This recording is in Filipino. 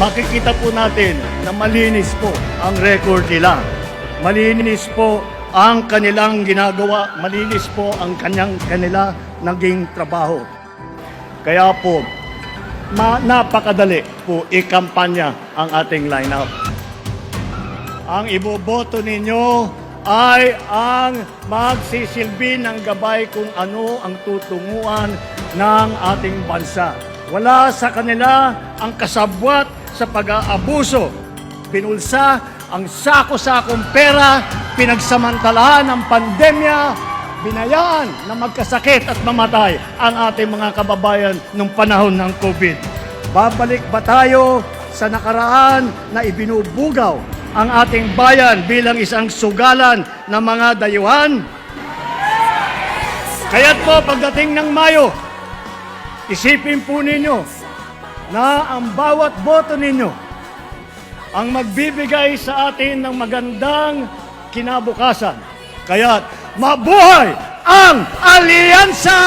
Ipapakita po natin na malinis po ang record nila. Malinis po ang kanilang ginagawa. Malinis po ang kanyang kanila naging trabaho. Kaya po, ma- napakadali po ikampanya ang ating lineup. Ang iboboto ninyo ay ang magsisilbi ng gabay kung ano ang tutunguan ng ating bansa. Wala sa kanila ang kasabwat sa pag-aabuso. Pinulsa ang sako-sakong pera, pinagsamantalahan ng pandemya, binayaan na magkasakit at mamatay ang ating mga kababayan nung panahon ng COVID. Babalik ba tayo sa nakaraan na ibinubugaw ang ating bayan bilang isang sugalan ng mga dayuhan? Kaya't po pagdating ng Mayo, isipin po ninyo na ang bawat boto ninyo ang magbibigay sa atin ng magandang kinabukasan. Kaya't mabuhay ang alyansa!